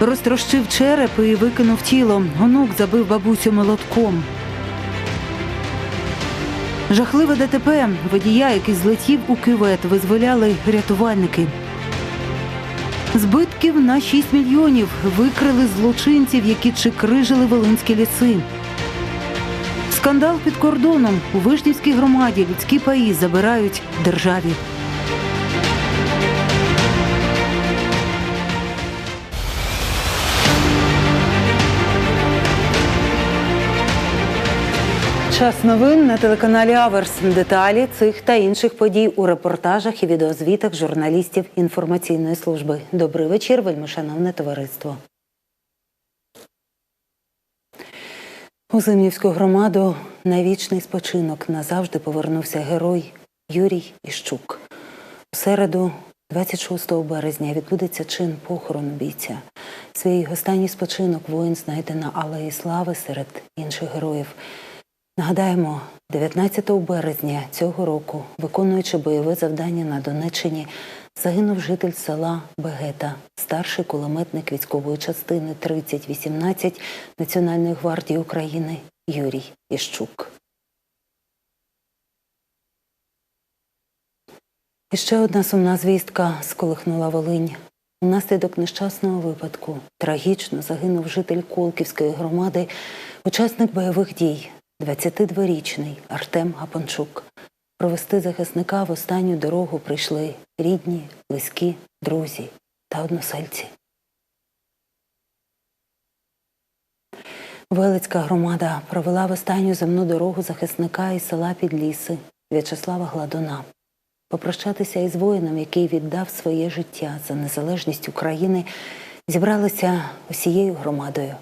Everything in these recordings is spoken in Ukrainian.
Розтрощив череп і викинув тіло. Онук забив бабусю молотком. Жахливе ДТП. Водія, який злетів у кювет, визволяли рятувальники. Збитків на 6 мільйонів викрили злочинців, які чикрижили волинські ліси. Скандал під кордоном у Вишнівській громаді людські паї забирають державі. Час новин на телеканалі Аверс. Деталі цих та інших подій у репортажах і відеозвітах журналістів інформаційної служби. Добрий вечір, вельмишановне товариство. У Зимнівську громаду на вічний спочинок назавжди повернувся герой Юрій Іщук. У середу, 26 березня, відбудеться чин похорону бійця. Свій останній спочинок воїн знайде на Алеї Слави серед інших героїв. Нагадаємо, 19 березня цього року, виконуючи бойове завдання на Донеччині, загинув житель села Бегета, старший кулеметник військової частини 3018 Національної гвардії України Юрій Іщук. І ще одна сумна звістка сколихнула Волинь. Унаслідок нещасного випадку трагічно загинув житель Колківської громади, учасник бойових дій, 22-річний Артем Гапанчук. Провести захисника в останню дорогу прийшли рідні, близькі, друзі та односельці. Велицька громада провела в останню земну дорогу захисника із села Підліси В'ячеслава Гладуна. Попрощатися із воїном, який віддав своє життя за незалежність України, зібралися усією громадою.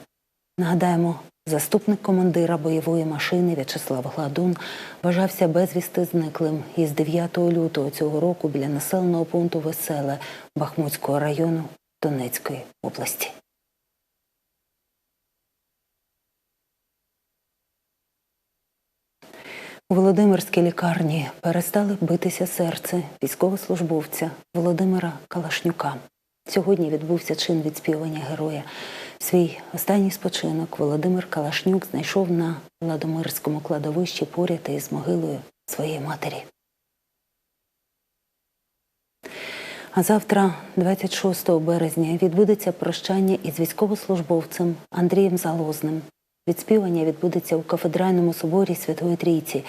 Нагадаємо, заступник командира бойової машини В'ячеслав Гладун вважався безвісти зниклим із 9 лютого цього року біля населеного пункту Веселе Бахмутського району Донецької області. У Володимирській лікарні перестали битися серце військовослужбовця Володимира Калашнюка. Сьогодні відбувся чин відспівання героя. Свій останній спочинок Володимир Калашнюк знайшов на Ладомирському кладовищі поряд із могилою своєї матері. А завтра, 26 березня, відбудеться прощання із військовослужбовцем Андрієм Залозним. Відспівання відбудеться у кафедральному соборі Святої Трійці.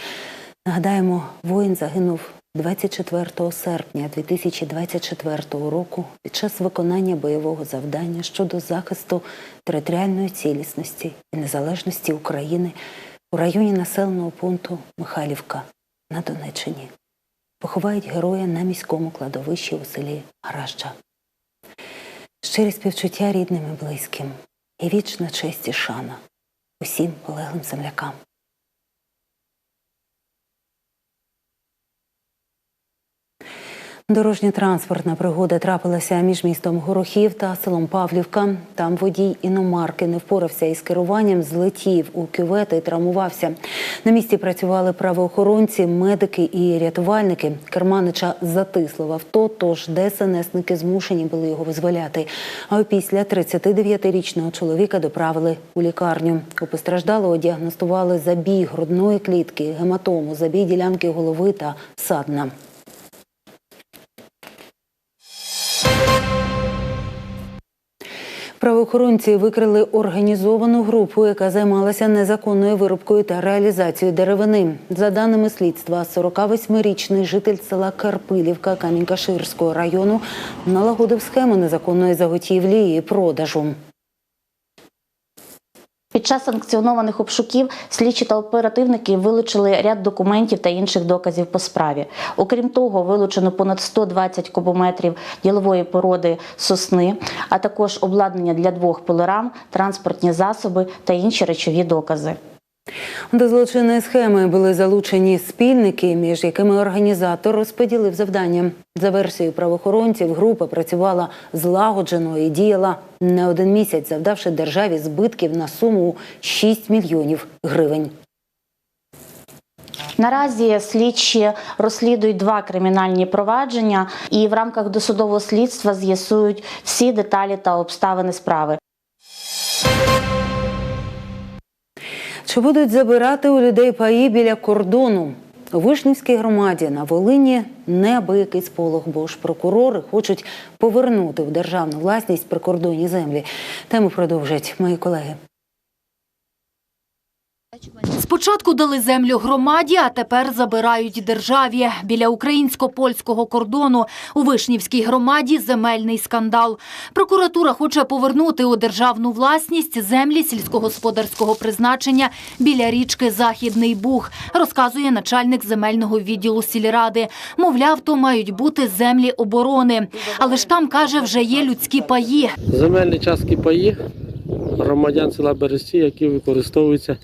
Нагадаємо, воїн загинув 24 серпня 2024 року під час виконання бойового завдання щодо захисту територіальної цілісності і незалежності України у районі населеного пункту Михайлівка на Донеччині. Поховають героя на міському кладовищі у селі Гаражча. Щирі співчуття рідним і близьким і вічна честь і шана усім полеглим землякам. Дорожньо-транспортна пригода трапилася між містом Горохів та селом Павлівка. Там водій іномарки не впорався із керуванням, злетів у кювет і травмувався. На місці працювали правоохоронці, медики і рятувальники. Керманича затисло в авто, тож ДСНСники змушені були його визволяти. А опісля 39-річного чоловіка доправили у лікарню. У постраждалого діагностували забій грудної клітки, гематому, забій ділянки голови та садна. Правоохоронці викрили організовану групу, яка займалася незаконною вирубкою та реалізацією деревини. За даними слідства, 48-річний житель села Карпилівка Камінькаширського району налагодив схему незаконної заготівлі і продажу. Під час санкціонованих обшуків слідчі та оперативники вилучили ряд документів та інших доказів по справі. Окрім того, вилучено понад 120 кубометрів ділової породи сосни, а також обладнання для двох полерам, транспортні засоби та інші речові докази. До злочинної схеми були залучені спільники, між якими організатор розподілив завдання. За версією правоохоронців, група працювала злагоджено і діяла не один місяць, завдавши державі збитків на суму 6 мільйонів гривень. Наразі слідчі розслідують два кримінальні провадження і в рамках досудового слідства з'ясують всі деталі та обставини справи. Чи будуть забирати у людей паї біля кордону? У Вишнівській громаді на Волині неабиякий сполох, бо ж прокурори хочуть повернути в державну власність прикордонні землі. Тему продовжать мої колеги. Спочатку дали землю громаді, а тепер забирають державі. Біля українсько-польського кордону у Вишнівській громаді земельний скандал. Прокуратура хоче повернути у державну власність землі сільськогосподарського призначення біля річки Західний Буг, розказує начальник земельного відділу сільради. Мовляв, то мають бути землі оборони. Але ж там, каже, вже є людські паї. Земельні частки паї громадян села Бересті, які використовуються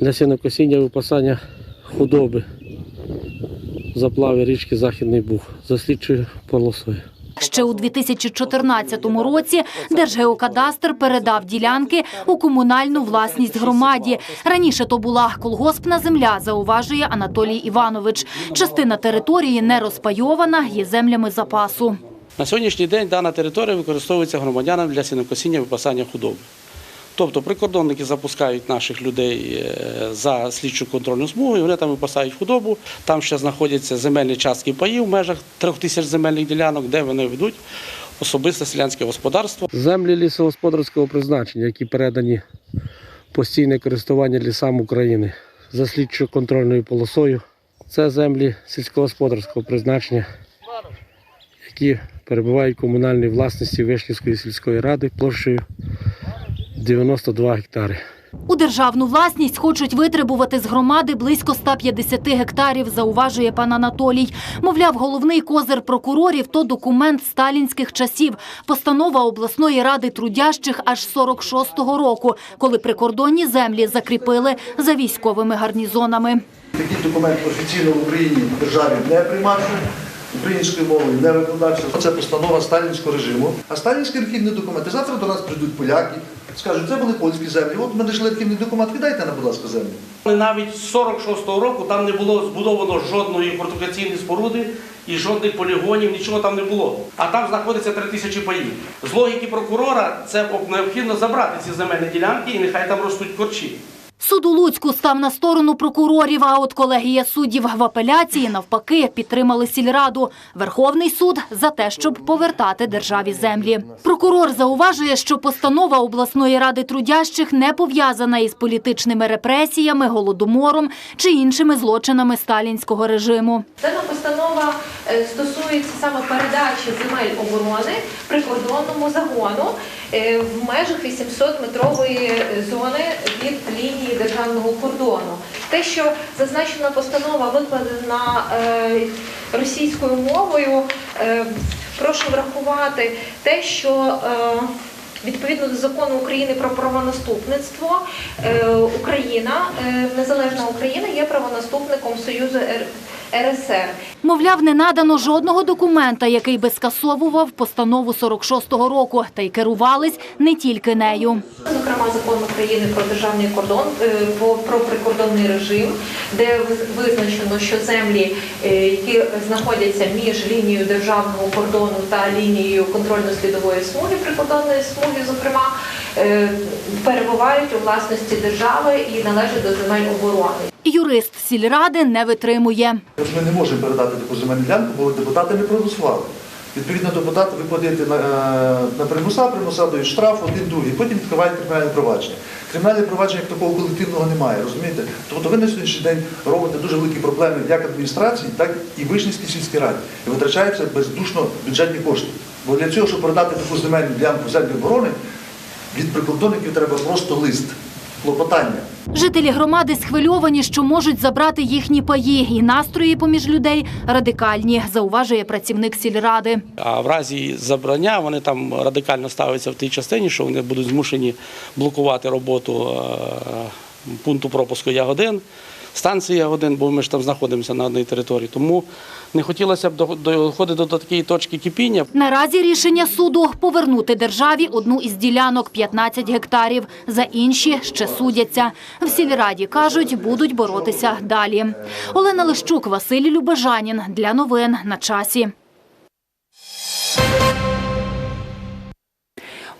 для сінокосіння випасання худоби в заплаві річки Західний Буг за слідчою полосою. Ще у 2014 році Держгеокадастр передав ділянки у комунальну власність громаді. Раніше то була колгоспна земля, зауважує Анатолій Іванович. Частина території не розпайована, є землями запасу. На сьогоднішній день дана територія використовується громадянам для сінокосіння випасання худоби. Тобто прикордонники запускають наших людей е, за слідчу контрольну смугу, і вони там випасають худобу. Там ще знаходяться земельні частки паїв в межах трьох тисяч земельних ділянок, де вони ведуть особисте селянське господарство. Землі лісогосподарського призначення, які передані постійне користування лісам України за слідчою контрольною полосою. Це землі сільськогосподарського призначення, які перебувають в комунальній власності Вишнівської сільської ради площею 92 гектари. У державну власність хочуть витребувати з громади близько 150 гектарів, зауважує пан Анатолій. Мовляв, головний козир прокурорів – то документ сталінських часів. Постанова обласної ради трудящих аж 46-го року, коли прикордонні землі закріпили за військовими гарнізонами. Такий документ офіційно в Україні в державі не приймався, українською мовою не викладався. Це постанова сталінського режиму. А сталінські архівні документи завтра до нас прийдуть поляки, скажуть, це були польські землі. От ми ж архівний документ, віддайте нам, будь ласка, землю. Навіть з 46-го року там не було збудовано жодної фортифікаційної споруди і жодних полігонів, нічого там не було. А там знаходиться три тисячі паїв. З логіки прокурора це необхідно забрати ці земельні ділянки і нехай там ростуть корчі. Суд у Луцьку став на сторону прокурорів, а от колегія суддів в апеляції навпаки підтримали сільраду. Верховний суд за те, щоб повертати державі землі. Прокурор зауважує, що постанова обласної ради трудящих не пов'язана із політичними репресіями, голодомором чи іншими злочинами сталінського режиму. Дана постанова е, стосується саме передачі земель оборони прикордонному загону в межах 800-метрової зони від лінії державного кордону. Те, що зазначена постанова викладена е, російською мовою, е, прошу врахувати те, що е, Відповідно до закону України про правонаступництво, е, Україна, е, незалежна Україна, є правонаступником Союзу РСР. Мовляв, не надано жодного документа, який би скасовував постанову 46-го року, та й керувались не тільки нею. Зокрема, закон України про державний кордон, е, по- про прикордонний режим, де визначено, що землі, е, які знаходяться між лінією державного кордону та лінією контрольно-слідової смуги, прикордонної смуги, зокрема, перебувають у власності держави і належать до земель оборони. Юрист сільради не витримує. Ми не можемо передати таку земельну ділянку, бо депутати не проголосували. Відповідно, депутати ви подаєте на, е, на примуса, примуса дають штраф, один, другий, потім відкривають кримінальне провадження. Кримінальне провадження як такого колективного немає, розумієте? Тобто ви на сьогоднішній день робите дуже великі проблеми як адміністрації, так і Вишнівській сільській раді. І витрачаються бездушно бюджетні кошти. Бо для цього, щоб передати таку земельну ділянку землі оборони, від прикордонників треба просто лист, клопотання. Жителі громади схвильовані, що можуть забрати їхні паї, і настрої поміж людей радикальні, зауважує працівник сільради. А в разі забрання вони там радикально ставляться в тій частині, що вони будуть змушені блокувати роботу е, пункту пропуску Ягодин. Станція один, бо ми ж там знаходимося на одній території. Тому не хотілося б доходити до такої точки кипіння. Наразі рішення суду повернути державі одну із ділянок 15 гектарів. За інші ще судяться. В сільраді кажуть, будуть боротися далі. Олена Лищук, Василь Любежанін для новин на часі.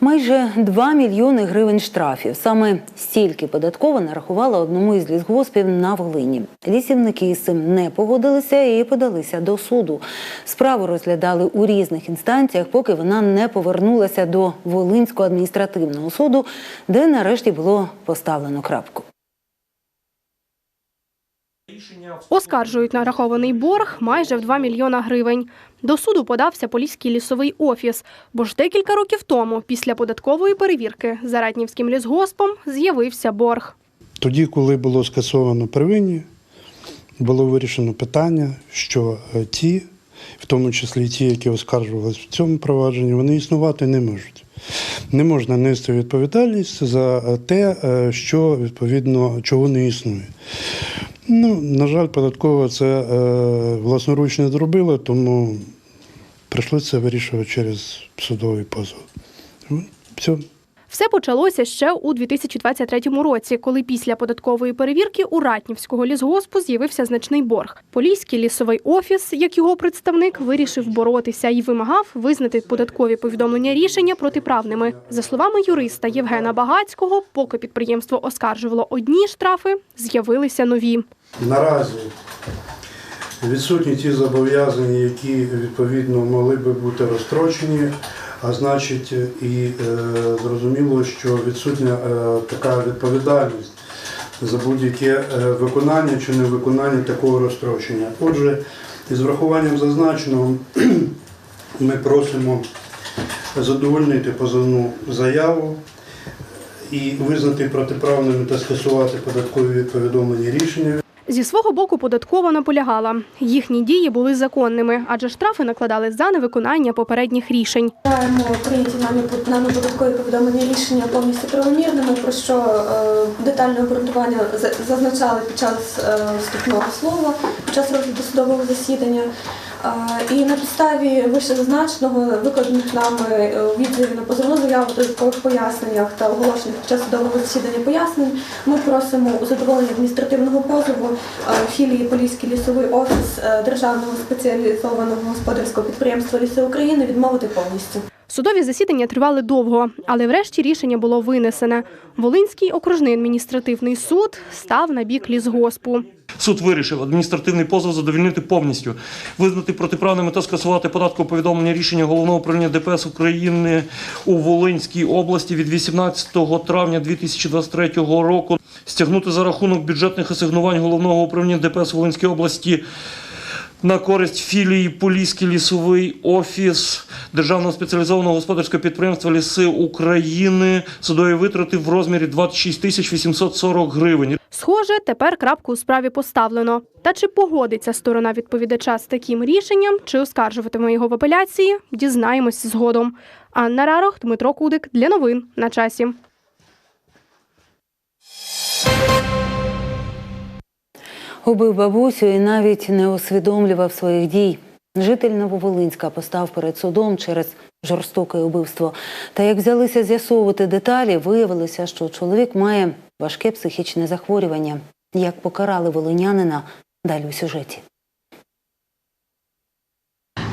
Майже 2 мільйони гривень штрафів. Саме стільки податкова нарахувала одному із лісгоспів на Волині. Лісівники з цим не погодилися і подалися до суду. Справу розглядали у різних інстанціях, поки вона не повернулася до Волинського адміністративного суду, де нарешті було поставлено крапку. Оскаржують нарахований борг майже в 2 мільйона гривень. До суду подався Поліський лісовий офіс, бо ж декілька років тому, після податкової перевірки, за Ратнівським лісгоспом з'явився борг. Тоді, коли було скасовано первинні, було вирішено питання, що е, ті, в тому числі ті, які оскаржувалися в цьому провадженні, вони існувати не можуть. Не можна нести відповідальність за е, те, е, що відповідно чого не існує. Ну, на жаль, податкова це е, власноруч не зробила, тому прийшлося вирішувати через судовий позов. Все. Все почалося ще у 2023 році, коли після податкової перевірки у Ратнівського лісгоспу з'явився значний борг. Поліський лісовий офіс, як його представник, вирішив боротися і вимагав визнати податкові повідомлення рішення протиправними. За словами юриста Євгена Багацького, поки підприємство оскаржувало одні штрафи, з'явилися нові. Наразі відсутні ті зобов'язання, які відповідно могли би бути розстрочені, а значить, і е, зрозуміло, що відсутня е, така відповідальність за будь-яке е, виконання чи невиконання такого розстрочення. Отже, із врахуванням зазначеного ми просимо задовольнити позовну заяву і визнати протиправними та скасувати податкові повідомлені рішення. Зі свого боку податкова наполягала. Їхні дії були законними, адже штрафи накладали за невиконання попередніх рішень. Маємо прийняті нами податкові повідомлення рішення повністю правомірними, про що е, детальне обґрунтування зазначали під час е, вступного слова, під час розгляду судового засідання. І на підставі вищезазначеного, викладених нами е, відзиві на позовну заяву, додаткових поясненнях та оголошених під час судового засідання пояснень, ми просимо у задоволення адміністративного позову е, філії Поліський лісовий офіс е, Державного спеціалізованого господарського підприємства Ліси України відмовити повністю. Судові засідання тривали довго, але врешті рішення було винесене. Волинський окружний адміністративний суд став на бік лісгоспу. Суд вирішив адміністративний позов задовільнити повністю, визнати протиправними та скасувати податкове повідомлення рішення головного управління ДПС України у Волинській області від 18 травня 2023 року, стягнути за рахунок бюджетних асигнувань головного управління ДПС у Волинській області на користь філії Поліський лісовий офіс Державного спеціалізованого господарського підприємства Ліси України судові витрати в розмірі 26 тисяч 840 гривень. Схоже, тепер крапку у справі поставлено. Та чи погодиться сторона відповідача з таким рішенням, чи оскаржуватиме його в апеляції, дізнаємось згодом. Анна Рарох, Дмитро Кудик для новин на часі. Убив бабусю і навіть не усвідомлював своїх дій. Житель Нововолинська постав перед судом через жорстоке убивство. Та як взялися з'ясовувати деталі, виявилося, що чоловік має важке психічне захворювання. Як покарали волинянина, далі у сюжеті.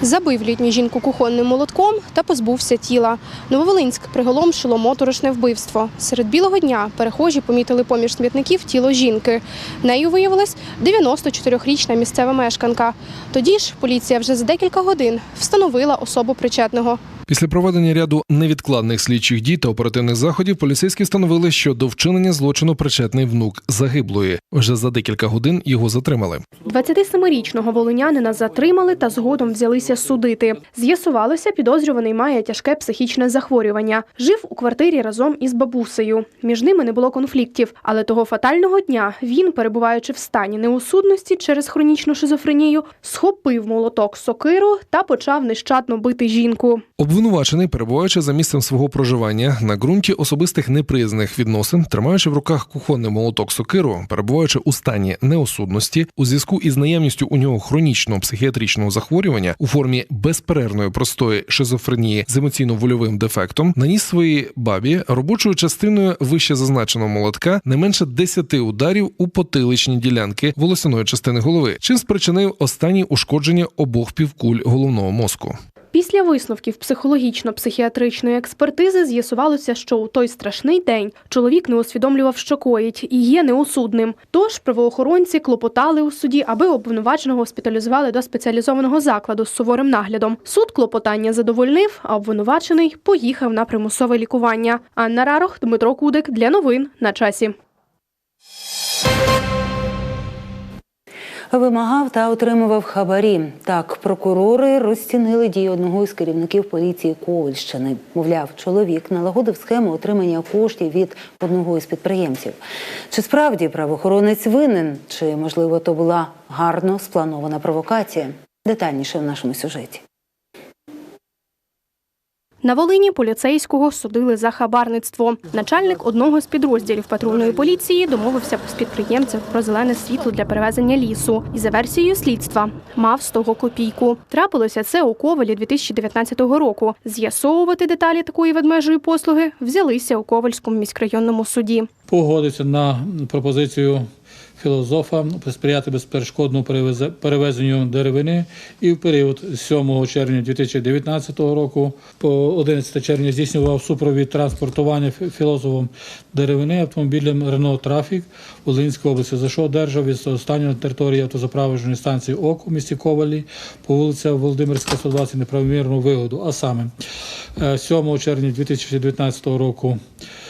Забив літню жінку кухонним молотком та позбувся тіла. Нововолинськ приголомшило моторошне вбивство. Серед білого дня перехожі помітили поміж смітників тіло жінки. Нею виявилась 94-річна місцева мешканка. Тоді ж поліція вже за декілька годин встановила особу причетного. Після проведення ряду невідкладних слідчих дій та оперативних заходів поліцейські встановили, що до вчинення злочину причетний внук загиблої. Вже за декілька годин його затримали. 27-річного волинянина затримали та згодом взялися судити. З'ясувалося, підозрюваний має тяжке психічне захворювання. Жив у квартирі разом із бабусею. Між ними не було конфліктів, але того фатального дня він, перебуваючи в стані неусудності через хронічну шизофренію, схопив молоток сокиру та почав нещадно бити жінку. Обвинувачений, перебуваючи за місцем свого проживання на ґрунті особистих неприязних відносин, тримаючи в руках кухонний молоток сокиру, перебуваючи у стані неосудності, у зв'язку із наявністю у нього хронічного психіатричного захворювання у формі безперервної простої шизофренії з емоційно-вольовим дефектом, наніс своїй бабі робочою частиною вище зазначеного молотка не менше 10 ударів у потиличні ділянки волосяної частини голови, чим спричинив останні ушкодження обох півкуль головного мозку. Після висновків психологічно-психіатричної експертизи з'ясувалося, що у той страшний день чоловік не усвідомлював, що коїть, і є неосудним. Тож правоохоронці клопотали у суді, аби обвинуваченого госпіталізували до спеціалізованого закладу з суворим наглядом. Суд клопотання задовольнив, а обвинувачений поїхав на примусове лікування. Анна Рарох, Дмитро Кудик для новин на часі. Вимагав та отримував хабарі. Так, прокурори розцінили дії одного із керівників поліції Ковальщини. Мовляв, чоловік налагодив схему отримання коштів від одного із підприємців. Чи справді правоохоронець винен, чи можливо то була гарно спланована провокація? Детальніше в нашому сюжеті. На Волині поліцейського судили за хабарництво. Начальник одного з підрозділів патрульної поліції домовився з підприємцем про зелене світло для перевезення лісу. І за версією слідства мав з того копійку. Трапилося це у Ковалі 2019 року. З'ясовувати деталі такої ведмежої послуги взялися у Ковальському міськрайонному суді. погодився на пропозицію філософа сприяти безперешкодному перевезенню деревини і в період з 7 червня 2019 року по 11 червня здійснював супровід транспортування фі- філософом деревини автомобілем Рено Трафік в Волинській області, за що одержав від останнього на території автозаправочної станції ОК у місті Ковалі по вулиця Володимирська, 120 неправомірну вигоду. А саме е, 7 червня 2019 року Е,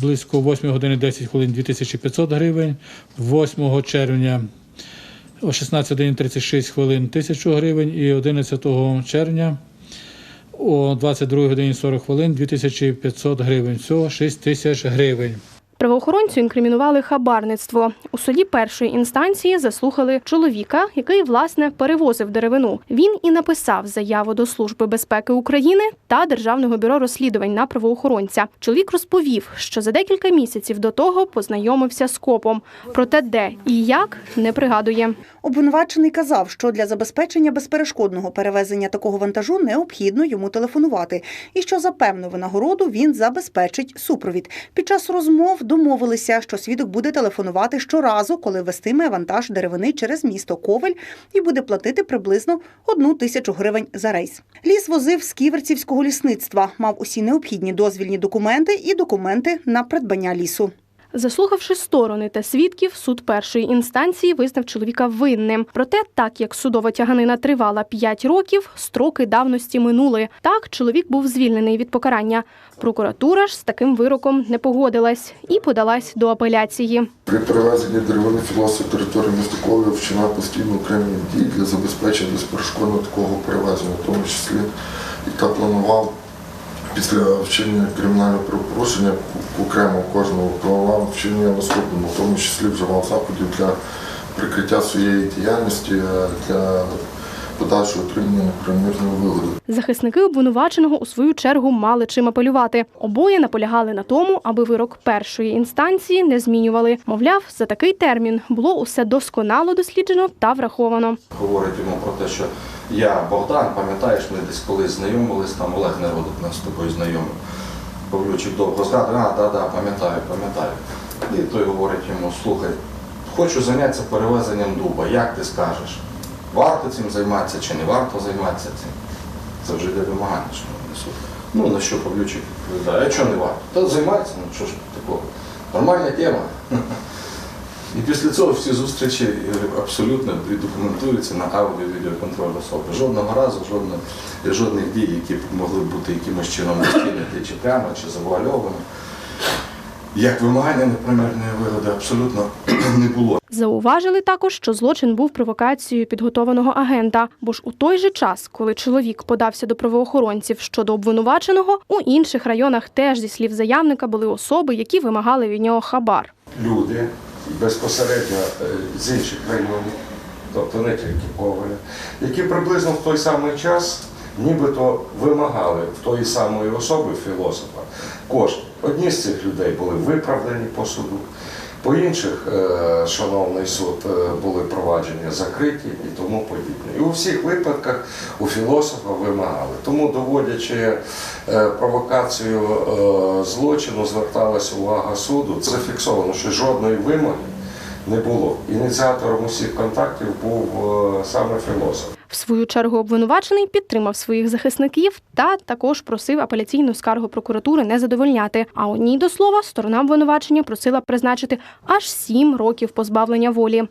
близько 8 години 10 хвилин 2500 гривень, 8 червня о 16 годині 36 хвилин 1000 гривень і 11 червня о 22 годині 40 хвилин 2500 гривень. Всього 6 тисяч гривень. Правоохоронцю інкримінували хабарництво. У суді першої інстанції заслухали чоловіка, який власне перевозив деревину. Він і написав заяву до Служби безпеки України та Державного бюро розслідувань на правоохоронця. Чоловік розповів, що за декілька місяців до того познайомився з копом. Проте де і як не пригадує. Обвинувачений казав, що для забезпечення безперешкодного перевезення такого вантажу необхідно йому телефонувати, і що за певну винагороду він забезпечить супровід. Під час розмов домовилися, що свідок буде телефонувати щоразу, коли вестиме вантаж деревини через місто Ковель і буде платити приблизно одну тисячу гривень за рейс. Ліс возив з ківерцівського лісництва, мав усі необхідні дозвільні документи і документи на придбання лісу. Заслухавши сторони та свідків, суд першої інстанції визнав чоловіка винним. Проте, так як судова тяганина тривала 5 років, строки давності минули. Так, чоловік був звільнений від покарання. Прокуратура ж з таким вироком не погодилась і подалась до апеляції. При перевезенні деревини філософ території міста Ковля вчина постійно окремі дії для забезпечення безперешкодного такого перевезення, в тому числі та планував після вчинення кримінального правопорушення окремо кожного планував вчинення наступному, в тому числі вживав заходів для прикриття своєї діяльності е, для подальшого отримання неправомірної вигоди. Захисники обвинуваченого у свою чергу мали чим апелювати. Обоє наполягали на тому, аби вирок першої інстанції не змінювали. Мовляв, за такий термін було усе досконало досліджено та враховано. говорить йому про те, що я Богдан, пам'ятаєш, ми десь колись знайомились, там Олег Неродик нас з тобою знайомив. Павлючик довго згадує, а, да, да, пам'ятаю, пам'ятаю. І той говорить йому, слухай, хочу зайнятися перевезенням дуба, як ти скажеш? Варто цим займатися чи не варто займатися цим? Це вже йде вимагання, що несуть. Ну, на що Павлючик відповідає, а чого не варто? Та займається, ну що ж такого? Нормальна тема. І після цього всі зустрічі е, абсолютно документуються на аудіо відеоконтроль особи. Жодного разу, жодно, жодних дій, які б могли бути якимось чином розцінити чи прямо, чи завуальовано. Як вимагання неправомірної вигоди абсолютно не було. Зауважили також, що злочин був провокацією підготованого агента. Бо ж у той же час, коли чоловік подався до правоохоронців щодо обвинуваченого, у інших районах теж зі слів заявника були особи, які вимагали від нього хабар. Люди безпосередньо е, з інших районів, тобто не тільки Коваля, які приблизно в той самий час нібито вимагали в тої самої особи філософа кошти. Одні з цих людей були виправдані по суду, по інших, е, шановний суд, е, були провадження закриті і тому подібне. І у всіх випадках у філософа вимагали. Тому, доводячи е, провокацію злочину, зверталася увага суду. Це зафіксовано, що жодної вимоги не було. Ініціатором усіх контактів був саме філософ. В свою чергу обвинувачений підтримав своїх захисників та також просив апеляційну скаргу прокуратури не задовольняти. А у ній до слова сторона обвинувачення просила призначити аж сім років позбавлення волі.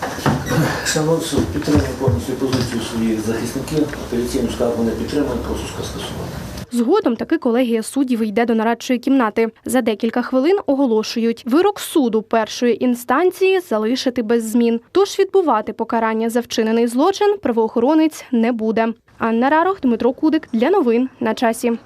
Шановний суд підтримує повністю позицію своїх захисників. Апеляційну скаргу не підтримує, прошу скасувати. Згодом таки колегія суддів йде до нарадчої кімнати. За декілька хвилин оголошують вирок суду першої інстанції залишити без змін. Тож відбувати покарання за вчинений злочин правоохоронець не буде. Анна Рарох, Дмитро Кудик для новин на часі.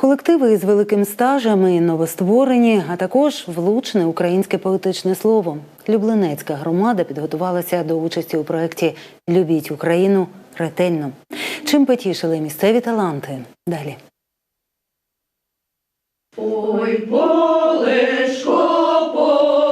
Колективи із великим стажем і новостворені, а також влучне українське поетичне слово. Люблинецька громада підготувалася до участі у проєкті Любіть Україну ретельно. Чим потішили місцеві таланти? Далі.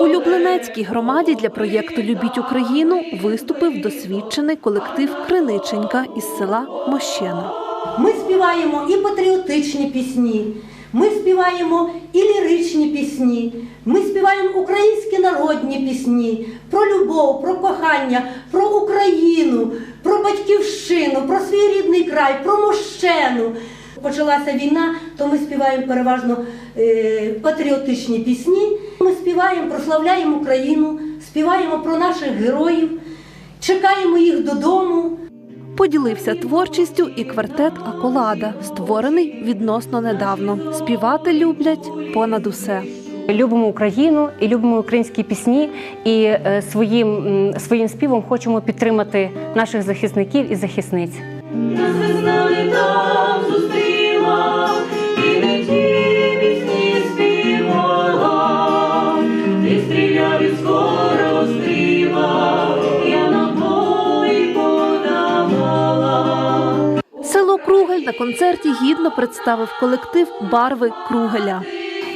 У Люблинецькій громаді для проєкту Любіть Україну виступив досвідчений колектив Криниченька із села Мощено. Ми співаємо і патріотичні пісні, ми співаємо і ліричні пісні, ми співаємо українські народні пісні про любов, про кохання, про Україну, про батьківщину, про свій рідний край, про мощену. Почалася війна, то ми співаємо переважно е, патріотичні пісні. Ми співаємо, прославляємо Україну, співаємо про наших героїв, чекаємо їх додому. Поділився творчістю і квартет Аколада, створений відносно недавно. Співати люблять понад усе. Любимо Україну і любимо українські пісні, і е, своїм, своїм співом хочемо підтримати наших захисників і захисниць. Нас весна там зустріла, концерті гідно представив колектив Барви Кругеля.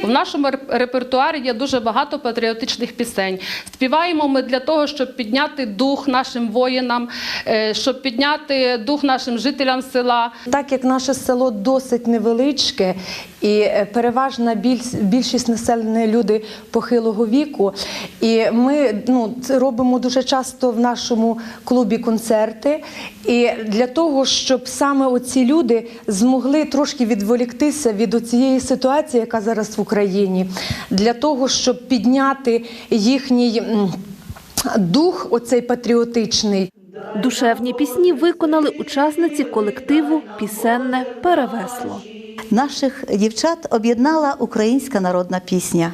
В нашому репертуарі є дуже багато патріотичних пісень. Співаємо ми для того, щоб підняти дух нашим воїнам, е, щоб підняти дух нашим жителям села. Так як наше село досить невеличке і е, переважна більшість населення люди похилого віку, і ми ну, робимо дуже часто в нашому клубі концерти. І для того, щоб саме оці люди змогли трошки відволіктися від цієї ситуації, яка зараз в Україні, для того, щоб підняти їхній дух, оцей патріотичний. Душевні пісні виконали учасниці колективу Пісенне перевесло. Наших дівчат об'єднала українська народна пісня.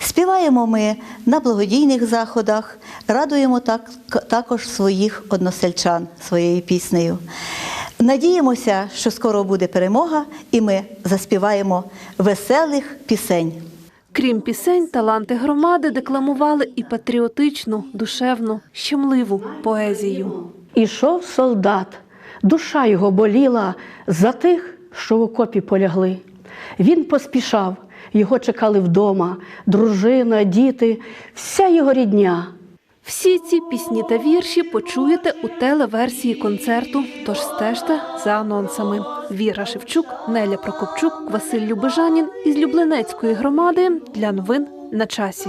Співаємо ми на благодійних заходах, радуємо так, також своїх односельчан своєю піснею. Надіємося, що скоро буде перемога, і ми заспіваємо веселих пісень. Крім пісень, таланти громади декламували і патріотичну, душевну, щемливу поезію. Ішов солдат, душа його боліла за тих, що в окопі полягли. Він поспішав, його чекали вдома, дружина, діти, вся його рідня. Всі ці пісні та вірші почуєте у телеверсії концерту. Тож стежте за анонсами. Віра Шевчук, Неля Прокопчук, Василь Любежанін із Люблинецької громади для новин на часі.